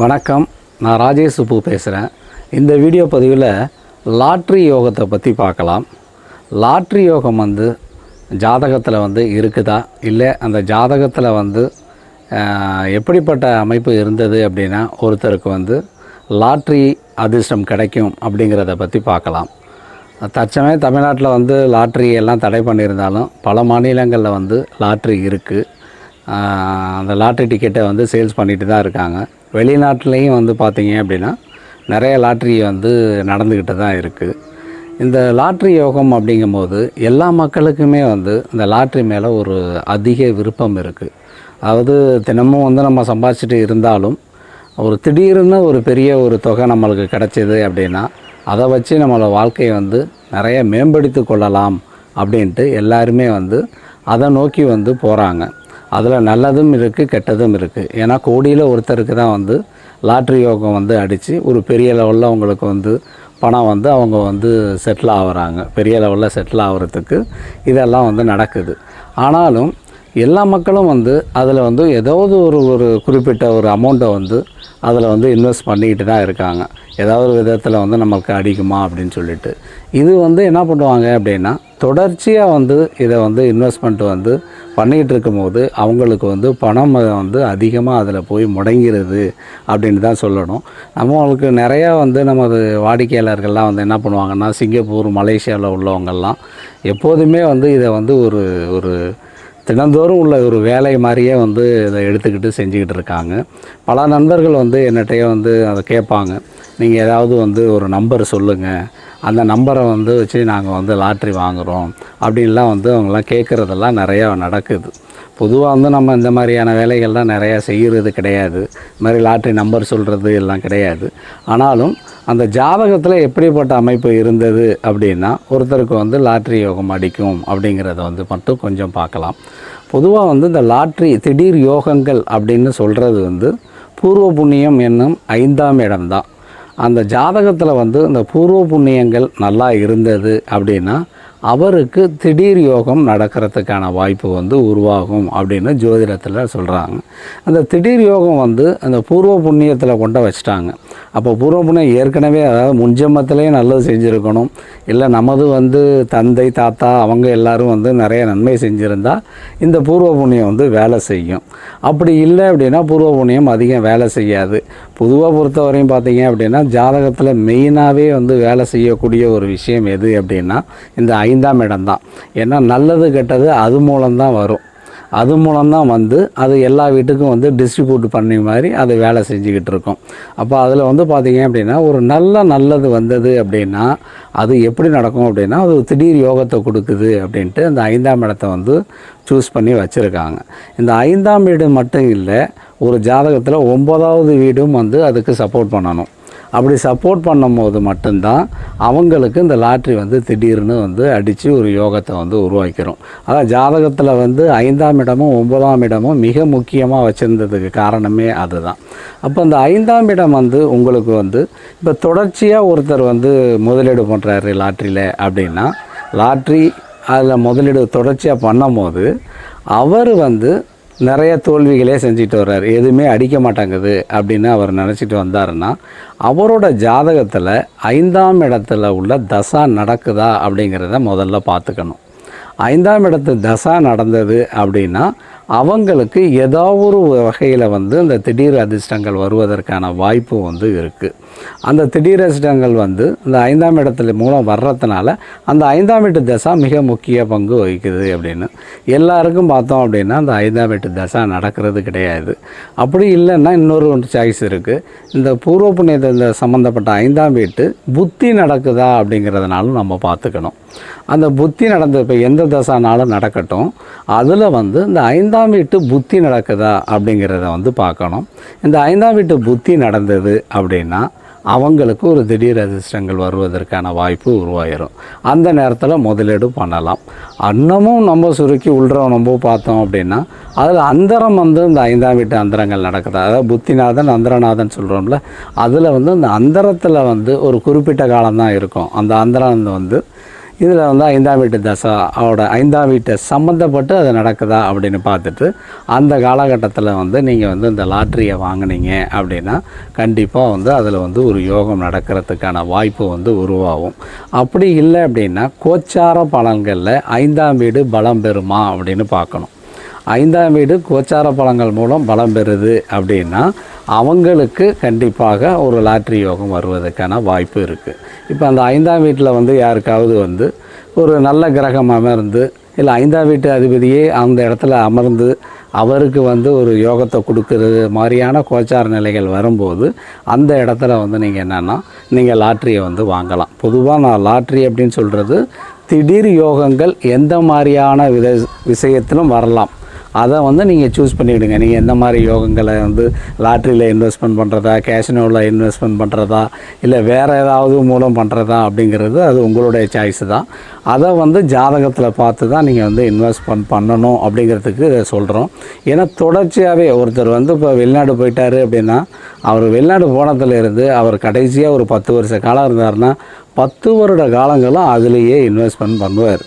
வணக்கம். நான் ராஜேஷ் சுப்பு பேசுகிறேன் இந்த வீடியோ பதிவில் லாட்ரி யோகத்தை பற்றி பார்க்கலாம். லாட்ரி யோகம் வந்து ஜாதகத்தில் வந்து இருக்குதா? இல்லை அந்த ஜாதகத்தில் வந்து எப்படிப்பட்ட அமைப்பு இருந்தது அப்படின்னா ஒருத்தருக்கு வந்து லாட்ரி அதிர்ஷ்டம் கிடைக்கும் அப்படிங்கிறத பற்றி பார்க்கலாம். தற்சமயம் தமிழ்நாட்டில் வந்து லாட்ரி எல்லாம் தடை பண்ணியிருந்தாலும் பல மாநிலங்களில் வந்து லாட்ரி இருக்குது அந்த லாட்ரி டிக்கெட்டை வந்து சேல்ஸ் பண்ணிட்டு தான் இருக்காங்க. வெளிநாட்டிலையும் வந்து பார்த்தீங்க அப்படின்னா நிறைய லாட்ரி வந்து நடந்துக்கிட்டு தான் இருக்குது இந்த லாட்ரி யோகம் அப்படிங்கும்போது எல்லா மக்களுக்குமே வந்து இந்த லாட்ரி மேலே ஒரு அதிக விருப்பம் இருக்குது அதாவது தினமும் வந்து நம்ம சம்பாதிச்சுட்டு இருந்தாலும் ஒரு திடீர்னு ஒரு பெரிய ஒரு தொகை நம்மளுக்கு கிடைச்சிது அப்படின்னா அதை வச்சு நம்மளோட வாழ்க்கையை வந்து நிறைய மேம்படுத்தி கொள்ளலாம் அப்படின்ட்டு எல்லாருமே வந்து அதை நோக்கி வந்து போகிறாங்க அதில் நல்லதும் இருக்குது கெட்டதும் இருக்குது ஏன்னா கோடியில் ஒருத்தருக்கு தான் வந்து லாட்ரி யோகம் வந்து அடித்து ஒரு பெரிய லெவலில் அவங்களுக்கு வந்து பணம் வந்து அவங்க வந்து செட்டில் ஆகுறாங்க. பெரிய லெவலில் செட்டில் ஆகிறதுக்கு இதெல்லாம் வந்து நடக்குது. ஆனாலும் எல்லா மக்களும் வந்து அதில் வந்து ஏதாவது ஒரு ஒரு குறிப்பிட்ட ஒரு அமௌண்ட்டை வந்து அதில் வந்து இன்வெஸ்ட் பண்ணிக்கிட்டு தான் இருக்காங்க. ஏதாவது ஒரு விதத்தில் வந்து நம்மளுக்கு அடிக்குமா அப்படின்னு சொல்லிட்டு. இது வந்து என்ன பண்ணுவாங்க அப்படின்னா தொடர்ச்சியாக வந்து இதை வந்து இன்வெஸ்ட்மெண்ட் வந்து பண்ணிகிட்டு இருக்கும்போது அவங்களுக்கு வந்து பணம் வந்து அதிகமாக அதில் போய் முடங்கிறது அப்படின்னு தான் சொல்லணும். நம்மளுக்கு நிறையா வந்து நமது வாடிக்கையாளர்கள்லாம் வந்து என்ன பண்ணுவாங்கன்னா சிங்கப்பூர் மலேசியாவில் உள்ளவங்கள்லாம் எப்போதுமே வந்து இதை வந்து ஒரு ஒரு தினந்தோறும் உள்ள ஒரு வேலை மாதிரியே வந்து இதை எடுத்துக்கிட்டு செஞ்சுக்கிட்டு இருக்காங்க. பல நண்பர்கள் வந்து என்னட்டையே வந்து அதை கேட்பாங்க. நீங்கள் ஏதாவது வந்து ஒரு நம்பர் சொல்லுங்கள் அந்த நம்பரை வந்து வச்சு நாங்கள் வந்து லாட்ரி வாங்குகிறோம் அப்படின்லாம் வந்து அவங்களாம் கேட்குறதெல்லாம் நிறையா நடக்குது. பொதுவாக வந்து நம்ம இந்த மாதிரியான வேலைகள்லாம் நிறையா செய்கிறது கிடையாது. இந்த மாதிரி லாட்ரி நம்பர் சொல்கிறது எல்லாம் கிடையாது. ஆனாலும் அந்த ஜாதகத்தில் எப்படிப்பட்ட அமைப்பு இருந்தது அப்படின்னா ஒருத்தருக்கு வந்து லாட்ரி யோகம் அடிக்கும் அப்படிங்கிறத வந்து மட்டும் கொஞ்சம் பார்க்கலாம். பொதுவாக வந்து இந்த லாட்ரி திடீர் யோகங்கள் அப்படின்னு சொல்கிறது வந்து பூர்வ புண்ணியம் என்னும் ஐந்தாம் இடம்தான் அந்த ஜாதகத்தில் வந்து இந்த பூர்வ புண்ணியங்கள் நல்லா இருந்தது அப்படின்னா அவருக்கு திடீர் யோகம் நடக்கிறதுக்கான வாய்ப்பு வந்து உருவாகும் அப்படின்னு ஜோதிடத்தில் சொல்கிறாங்க அந்த திடீர் யோகம் வந்து அந்த பூர்வ புண்ணியத்தில் கொண்ட வச்சிட்டாங்க. அப்போ பூர்வ புண்ணியம் ஏற்கனவே அதாவது முன்ஜென்மத்திலேயே நல்லது செஞ்சுருக்கணும். இல்லை நமது வந்து தந்தை தாத்தா அவங்க எல்லோரும் வந்து நிறைய நன்மை செஞ்சுருந்தா இந்த பூர்வ புண்ணியம் வந்து வேலை செய்யும். அப்படி இல்லை அப்படின்னா பூர்வ புண்ணியம் அதிகம் வேலை செய்யாது. பொதுவாக பொறுத்தவரையும் பார்த்தீங்க அப்படின்னா ஜாதகத்தில் மெயினாகவே வந்து வேலை செய்யக்கூடிய ஒரு விஷயம் எது அப்படின்னா இந்த ஐந்தாம் இடம் தான் ஏன்னா நல்லது கெட்டது அது மூலம்தான் வரும். அது மூலம்தான் வந்து அது எல்லா வீட்டுக்கும் வந்து டிஸ்ட்ரிபியூட் பண்ணி மாதிரி அது வேலை செஞ்சுக்கிட்டு இருக்கும். அப்போ அதில் வந்து பார்த்தீங்க அப்படின்னா ஒரு நல்ல நல்லது வந்தது அப்படின்னா அது எப்படி நடக்கும் அப்படின்னா அது திடீர் யோகத்தை கொடுக்குது அப்படின்ட்டு அந்த ஐந்தாம் இடத்த வந்து சூஸ் பண்ணி வச்சுருக்காங்க. இந்த ஐந்தாம் வீடு மட்டும் இல்லை ஒரு ஜாதகத்தில் ஒம்பதாவது வீடும் வந்து அதுக்கு சப்போர்ட் பண்ணணும். அப்படி சப்போர்ட் பண்ணும்போது மட்டும்தான் அவங்களுக்கு இந்த லாட்ரி வந்து திடீர்னு வந்து அடித்து ஒரு யோகத்தை வந்து உருவாக்கிறோம் அதான் ஜாதகத்தில் வந்து ஐந்தாம் இடமும் ஒன்பதாம் இடமும் மிக முக்கியமாக வச்சுருந்ததுக்கு காரணமே அதுதான். அப்போ இந்த ஐந்தாம் இடம் வந்து உங்களுக்கு வந்து இப்போ தொடர்ச்சியாக ஒருத்தர் வந்து முதலீடு பண்ணுறாரு லாட்ரியில் அப்படின்னா லாட்ரி அதில் முதலீடு தொடர்ச்சியாக பண்ணும்போது அவர் வந்து நிறைய தோல்விகளே செஞ்சுட்டு வர்றாரு. எதுவுமே அடிக்க மாட்டாங்குது அப்படின்னு அவர் நினச்சிட்டு வந்தாருன்னா அவரோட ஜாதகத்தில் ஐந்தாம் இடத்துல உள்ள தசா நடக்குதா அப்படிங்கிறத முதல்ல பார்த்துக்கணும். ஐந்தாம் இடத்து தசா நடந்தது அப்படின்னா அவங்களுக்கு ஏதாவது ஒரு வகையில் வந்து அந்த திடீர் அதிர்ஷ்டங்கள் வருவதற்கான வாய்ப்பு வந்து இருக்குது அந்த திடீர் அதிர்ஷ்டங்கள் வந்து இந்த ஐந்தாம் இடத்துல மூலம் வர்றதுனால அந்த ஐந்தாம் வீட்டு தசா மிக முக்கிய பங்கு வகிக்குது அப்படின்னு எல்லாருக்கும் பார்த்தோம் அப்படின்னா அந்த ஐந்தாம் வீட்டு தசா நடக்கிறது கிடையாது. அப்படி இல்லைன்னா இன்னொரு ஒன்று சாய்ஸ் இருக்குது இந்த பூர்வ புண்ணியத்தை இந்த சம்மந்தப்பட்ட ஐந்தாம் வீட்டு புத்தி நடக்குதா அப்படிங்கிறதுனாலும் நம்ம பார்த்துக்கணும். அந்த புத்தி நடந்த இப்போ எந்த தசானாலும் நடக்கட்டும். அதில் வந்து இந்த ஐந்தாம் ஐந்தாம் வீட்டு புத்தி நடக்குதா அப்படிங்கிறத வந்து பார்க்கணும். இந்த ஐந்தாம் வீட்டு புத்தி நடந்தது அப்படின்னா அவங்களுக்கு ஒரு திடீர் அதிர்ஷ்டங்கள் வருவதற்கான வாய்ப்பு உருவாயிரும். அந்த நேரத்தில் முதலீடு பண்ணலாம். அன்னமும் நம்ம சுருக்கி உள்ற நம்ம பார்த்தோம் அப்படின்னா அதில் அந்தரம் வந்து இந்த ஐந்தாம் வீட்டு அந்தரங்கள் நடக்குது. அதாவது புத்திநாதன் அந்தரநாதன் சொல்கிறோம்ல அதில் வந்து இந்த அந்தரத்தில் வந்து ஒரு குறிப்பிட்ட காலம்தான் இருக்கும். அந்த அந்தரம் வந்து இதில் வந்து ஐந்தாம் வீட்டு தசை அவரோட ஐந்தாம் வீட்டை சம்மந்தப்பட்டு அது நடக்குதா அப்படின்னு பார்த்துட்டு அந்த காலகட்டத்தில் வந்து நீங்கள் வந்து இந்த லாட்ரியை வாங்குனீங்க அப்படின்னா கண்டிப்பாக வந்து அதில் வந்து ஒரு யோகம் நடக்கிறதுக்கான வாய்ப்பு வந்து உருவாகும். அப்படி இல்லை அப்படின்னா கோச்சார பலன்களில் ஐந்தாம் வீடு பலம் பெறுமா அப்படின்னு பார்க்கணும். ஐந்தாம் வீடு கோச்சார பழங்கள் மூலம் பலம் பெறுது அப்படின்னா அவங்களுக்கு கண்டிப்பாக ஒரு லாட்ரி யோகம் வருவதற்கான வாய்ப்பு இருக்குது இப்போ அந்த ஐந்தாம் வீட்டில் வந்து யாருக்காவது வந்து ஒரு நல்ல கிரகம் அமர்ந்து இல்லை ஐந்தாம் வீட்டு அதிபதியே அந்த இடத்துல அமர்ந்து அவருக்கு வந்து ஒரு யோகத்தை கொடுக்கறது மாதிரியான கோச்சார நிலைகள் வரும்போது அந்த இடத்துல வந்து நீங்கள் என்னென்னா நீங்கள் லாட்ரியை வந்து வாங்கலாம். பொதுவாக நான் லாட்ரி அப்படின்னு சொல்கிறது திடீர் யோகங்கள் எந்த மாதிரியான வித விஷயத்திலும் வரலாம். அதை வந்து நீங்கள் சூஸ் பண்ணிவிடுங்க நீங்கள் எந்த மாதிரி யோகங்களை வந்து லாட்ரியில் இன்வெஸ்ட்மெண்ட் பண்ணுறதா கேஷினோவில் இன்வெஸ்ட்மெண்ட் பண்ணுறதா இல்லை வேறு ஏதாவது மூலம் பண்ணுறதா அப்படிங்கிறது அது உங்களுடைய சாய்ஸ் தான். அதை வந்து ஜாதகத்தில் பார்த்து தான் நீங்கள் வந்து இன்வெஸ்ட்மெண்ட் பண்ணணும் அப்படிங்கிறதுக்கு சொல்கிறோம் ஏன்னா தொடர்ச்சியாகவே ஒருத்தர் வந்து இப்போ வெளிநாடு போயிட்டாரு அப்படின்னா அவர் வெளிநாடு போனதுலேருந்து அவர் கடைசியாக ஒரு பத்து வருஷ காலம் இருந்தாருன்னா பத்து வருட காலங்களும் அதுலேயே இன்வெஸ்ட்மெண்ட் பண்ணுவார்.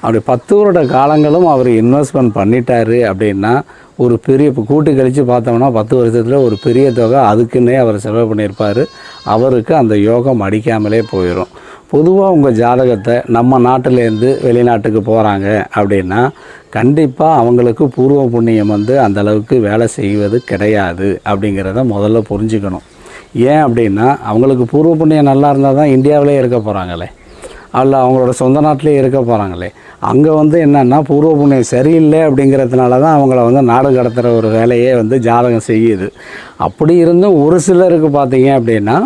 அப்படி பத்து வருட காலங்களும் அவர் இன்வெஸ்ட்மெண்ட் பண்ணிட்டாரு அப்படின்னா ஒரு பெரிய இப்போ கூட்டு கழித்து பார்த்தோம்னா பத்து வருஷத்தில் ஒரு பெரிய தொகை அதுக்குன்னே அவர் செலவு பண்ணியிருப்பார். அவருக்கு அந்த யோகம் அடிக்காமலே போயிடும் பொதுவாக உங்கள் ஜாதகத்தை நம்ம நாட்டிலேருந்து வெளிநாட்டுக்கு போகிறாங்க அப்படின்னா கண்டிப்பாக அவங்களுக்கு பூர்வ புண்ணியம் வந்து அந்த அளவுக்கு வேலை செய்வது கிடையாது அப்படிங்கிறத முதல்ல புரிஞ்சுக்கணும். ஏன் அப்படின்னா அவங்களுக்கு பூர்வ புண்ணியம் நல்லா இருந்தால் தான் இந்தியாவிலே இருக்க போகிறாங்களே அல்ல அவங்களோட சொந்த நாட்டிலே இருக்க போகிறாங்களே அங்கே வந்து என்னென்னா பூர்வ புண்ணியம் சரியில்லை அப்படிங்கிறதுனால தான் அவங்கள வந்து நாடு கடத்துகிற ஒரு வேலையே வந்து ஜாதகம் செய்யுது. அப்படி இருந்தும் ஒரு சிலருக்கு பார்த்தீங்க அப்படின்னா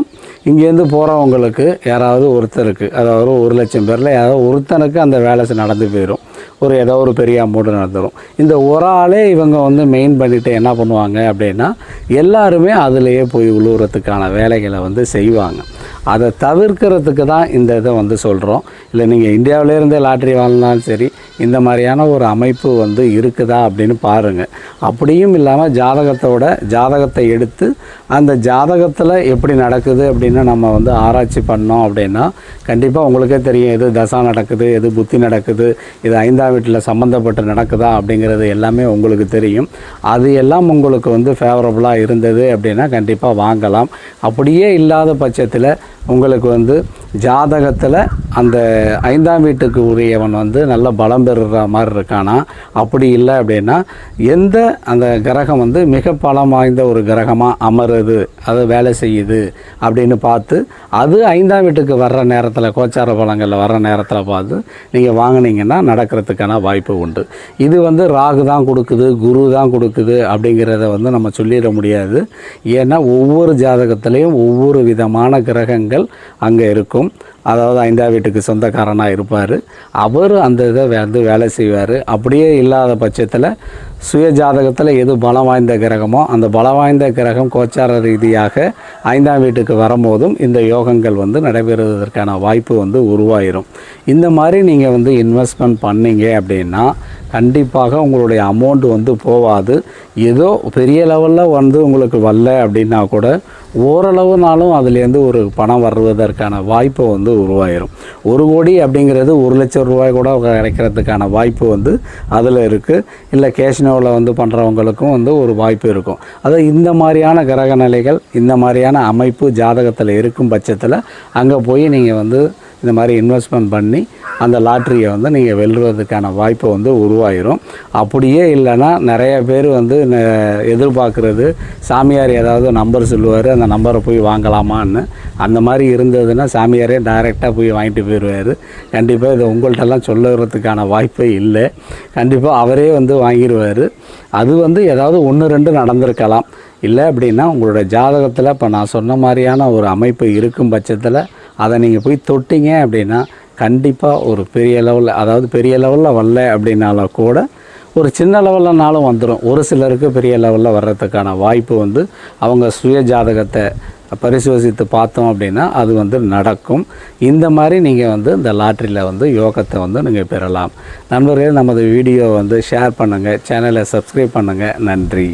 இங்கேருந்து போகிறவங்களுக்கு யாராவது ஒருத்தருக்கு அதாவது ஒரு லட்சம் பேரில் யாராவது ஒருத்தனுக்கு அந்த வேலை நடந்து போயிடும் ஒரு ஏதோ ஒரு பெரிய அமௌண்ட் நடந்துடும் இந்த ஒரு ஆளே இவங்க வந்து மெயின் பண்ணிவிட்டு என்ன பண்ணுவாங்க அப்படின்னா எல்லாருமே அதிலேயே போய் உழுவுறதுக்கான வேலைகளை வந்து செய்வாங்க. அதை தவிர்க்கிறதுக்கு தான் இந்த இதை வந்து சொல்கிறோம் இல்லை நீங்கள் இந்தியாவிலேருந்தே லாட்ரி வாங்கினாலும் சரி இந்த மாதிரியான ஒரு அமைப்பு வந்து இருக்குதா அப்படின்னு பாருங்கள் அப்படியும் இல்லாமல் ஜாதகத்தோட ஜாதகத்தை எடுத்து அந்த ஜாதகத்தில் எப்படி நடக்குது அப்படின்னு நம்ம வந்து ஆராய்ச்சி பண்ணோம் அப்படின்னா கண்டிப்பாக உங்களுக்கே தெரியும் எது தசா நடக்குது எது புத்தி நடக்குது இது ஐந்தாம் வீட்டில் சம்மந்தப்பட்டு நடக்குதா அப்படிங்கிறது எல்லாமே உங்களுக்கு தெரியும். அது எல்லாம் உங்களுக்கு வந்து ஃபேவரபுளாக இருந்தது அப்படின்னா கண்டிப்பாக வாங்கலாம். அப்படியே இல்லாத பட்சத்தில் உங்களுக்கு வந்து ஜாதகத்தில் அந்த ஐந்தாம் வீட்டுக்கு உரியவன் வந்து நல்ல பலம் பெறுற மாதிரி இருக்கானா? அப்படி இல்லை அப்படின்னா எந்த அந்த கிரகம் வந்து மிக பலம் வாய்ந்த ஒரு கிரகமாக அமருது அது வேலை செய்யுது அப்படின்னு பார்த்து அது ஐந்தாம் வீட்டுக்கு வர்ற நேரத்தில் கோச்சார பலங்களில் வர்ற நேரத்தில் பார்த்து நீங்கள் வாங்கினீங்கன்னா நடக்கிறதுக்கான வாய்ப்பு உண்டு. இது வந்து ராகு தான் கொடுக்குது குரு தான் கொடுக்குது அப்படிங்கிறத வந்து நம்ம சொல்லிட முடியாது. ஏன்னா ஒவ்வொரு ஜாதகத்திலையும் ஒவ்வொரு விதமான கிரகங்கள் அங்கே இருக்கும். அதாவது ஐந்தாம் வீட்டுக்கு சொந்தக்காரனாக இருப்பார். அவர் அந்த இதை வந்து வேலை செய்வார். அப்படியே இல்லாத பட்சத்தில் சுய ஜாதகத்தில் எது பலம் வாய்ந்த கிரகமோ அந்த பலம் வாய்ந்த கிரகம் கோச்சார ரீதியாக ஐந்தாம் வீட்டுக்கு வரும்போதும் இந்த யோகங்கள் வந்து நடைபெறுவதற்கான வாய்ப்பு வந்து உருவாயிரும். இந்த மாதிரி நீங்கள் வந்து இன்வெஸ்ட்மெண்ட் பண்ணீங்க அப்படின்னா கண்டிப்பாக உங்களுடைய அமௌண்ட் வந்து போகாது ஏதோ பெரிய லெவலில் வந்து உங்களுக்கு வரல அப்படின்னா கூட ஓரளவுனாலும் அதுலேருந்து ஒரு பணம் வருவதற்கான வாய்ப்பு வந்து உருவாயிரும். ஒரு கோடி அப்படிங்கிறது ஒரு லட்சம் ரூபாய் கூட கிடைக்கிறதுக்கான வாய்ப்பு வந்து அதில் இருக்குது இல்லை கேஷ்னோவில் வந்து பண்ணுறவங்களுக்கும் வந்து ஒரு வாய்ப்பு இருக்கும். அதாவது இந்த மாதிரியான கிரக நிலைகள் இந்த மாதிரியான அமைப்பு ஜாதகத்தில் இருக்கும் பட்சத்தில் அங்கே போய் நீங்கள் வந்து இந்த மாதிரி இன்வெஸ்ட்மெண்ட் பண்ணி அந்த லாட்ரியை வந்து நீங்கள் வெல்லுவதற்கான வாய்ப்பு வந்து உருவாயிரும். அப்படியே இல்லைன்னா நிறைய பேர் வந்து எதிர்பார்க்குறது சாமியார் ஏதாவது நம்பர் சொல்லுவார் அந்த நம்பரை போய் வாங்கலாமான்னு. அந்த மாதிரி இருந்ததுன்னா சாமியாரே டைரெக்டாக போய் வாங்கிட்டு போயிடுவார் கண்டிப்பாக இதை உங்கள்கிட்டலாம் சொல்லுறதுக்கான வாய்ப்பே இல்லை. கண்டிப்பாக அவரே வந்து வாங்கிடுவார் அது வந்து ஏதாவது ஒன்று ரெண்டு நடந்திருக்கலாம். இல்லை அப்படின்னா உங்களோட ஜாதகத்தில் இப்போ நான் சொன்ன மாதிரியான ஒரு அமைப்பு இருக்கும் பட்சத்தில் அதை நீங்கள் போய் தொட்டிங்க அப்படின்னா கண்டிப்பாக ஒரு பெரிய லெவலில் அதாவது பெரிய லெவலில் வரல அப்படின்னாலும் கூட ஒரு சின்ன லெவல்லனாலும் வந்துடும் ஒரு சிலருக்கு பெரிய லெவலில் வர்றதுக்கான வாய்ப்பு வந்து அவங்க சுய ஜாதகத்தை பரிசோசித்து பார்த்தோம் அப்படின்னா அது வந்து நடக்கும். இந்த மாதிரி நீங்கள் வந்து இந்த லாட்ரியில் வந்து யோகத்தை வந்து நீங்கள் பெறலாம். நண்பர்களே நமது வீடியோ வந்து ஷேர் பண்ணுங்கள் சேனலை சப்ஸ்கிரைப் பண்ணுங்கள் நன்றி.